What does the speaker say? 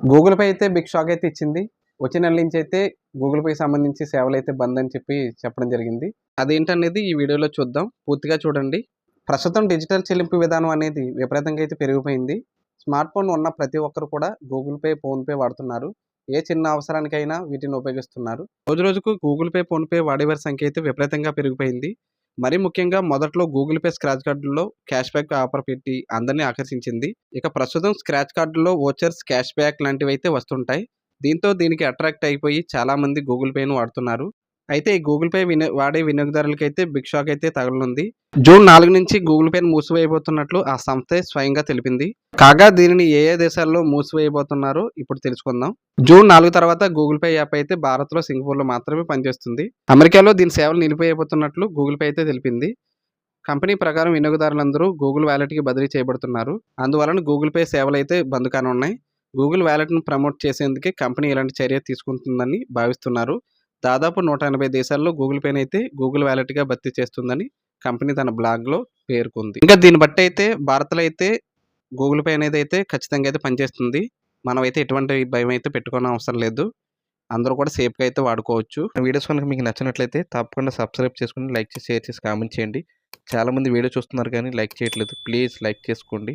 Google Pay అయితే big shock అయితే ఇచ్చింది. వచ్చిన నెల నుంచి అయితే గూగుల్ పే సంబంధించి సేవలు అయితే బంద్ అని చెప్పి చెప్పడం జరిగింది. అదేంటనేది ఈ వీడియోలో చూద్దాం. పూర్తిగా చూడండి. ప్రస్తుతం డిజిటల్ చెల్లింపు విధానం అనేది విపరీతంగా అయితే పెరిగిపోయింది. స్మార్ట్ ఫోన్ ఉన్న ప్రతి ఒక్కరు కూడా గూగుల్ పే ఫోన్పే వాడుతున్నారు. ఏ చిన్న అవసరానికైనా వీటిని ఉపయోగిస్తున్నారు. రోజు రోజుకు గూగుల్ పే ఫోన్పే వాడేవారి సంఖ్య అయితే విపరీతంగా పెరిగిపోయింది. మరి ముఖ్యంగా మొదట్లో గూగుల్ పే స్క్రాచ్ కార్డుల్లో క్యాష్ బ్యాక్ ఆఫర్ పెట్టి అందరినీ ఆకర్షించింది. ఇక ప్రస్తుతం స్క్రాచ్ కార్డుల్లో ఓచర్స్ క్యాష్ బ్యాక్ లాంటివి అయితే వస్తుంటాయి. దీంతో దీనికి అట్రాక్ట్ అయిపోయి చాలామంది గూగుల్ పేను వాడుతున్నారు. అయితే ఈ గూగుల్ పే విని వాడే అయితే బిగ్ షాక్ అయితే తగలనుంది. జూన్ నాలుగు నుంచి గూగుల్ పేను మూసివేయబోతున్నట్లు ఆ సంస్థ స్వయంగా తెలిపింది. కాగా దీనిని ఏ ఏ దేశాల్లో మూసివేయబోతున్నారో ఇప్పుడు తెలుసుకుందాం. జూన్ నాలుగు తర్వాత గూగుల్ పే యాప్ అయితే భారత్లో సింగపూర్లో మాత్రమే పనిచేస్తుంది. అమెరికాలో దీని సేవలు నిలిపివేయబోతున్నట్లు గూగుల్ పే అయితే తెలిపింది. కంపెనీ ప్రకారం వినియోగదారులందరూ గూగుల్ వ్యాలెట్కి బదిలీ చేయబడుతున్నారు. అందువలన గూగుల్ పే సేవలు అయితే బంద్ కానున్నాయి. గూగుల్ వ్యాలెట్ను ప్రమోట్ చేసేందుకే కంపెనీ ఇలాంటి చర్య తీసుకుంటుందని భావిస్తున్నారు. దాదాపు నూట ఎనభై దేశాల్లో గూగుల్ పేని అయితే గూగుల్ వ్యాలెట్గా భర్తీ చేస్తుందని కంపెనీ తన బ్లాగ్లో పేర్కొంది. ఇంకా దీన్ని బట్టి అయితే భారత్లో అయితే గూగుల్ పే అనేది అయితే ఖచ్చితంగా అయితే పనిచేస్తుంది. మనం అయితే ఎటువంటి భయం అయితే పెట్టుకోవడం అవసరం లేదు. అందరూ కూడా సేఫ్గా అయితే వాడుకోవచ్చు. వీడియోస్ కనుక మీకు నచ్చినట్లయితే తప్పకుండా సబ్స్క్రైబ్ చేసుకుని లైక్ చేసి షేర్ చేసి కామెంట్ చేయండి. చాలామంది వీడియో చూస్తున్నారు కానీ లైక్ చేయట్లేదు. ప్లీజ్ లైక్ చేసుకోండి.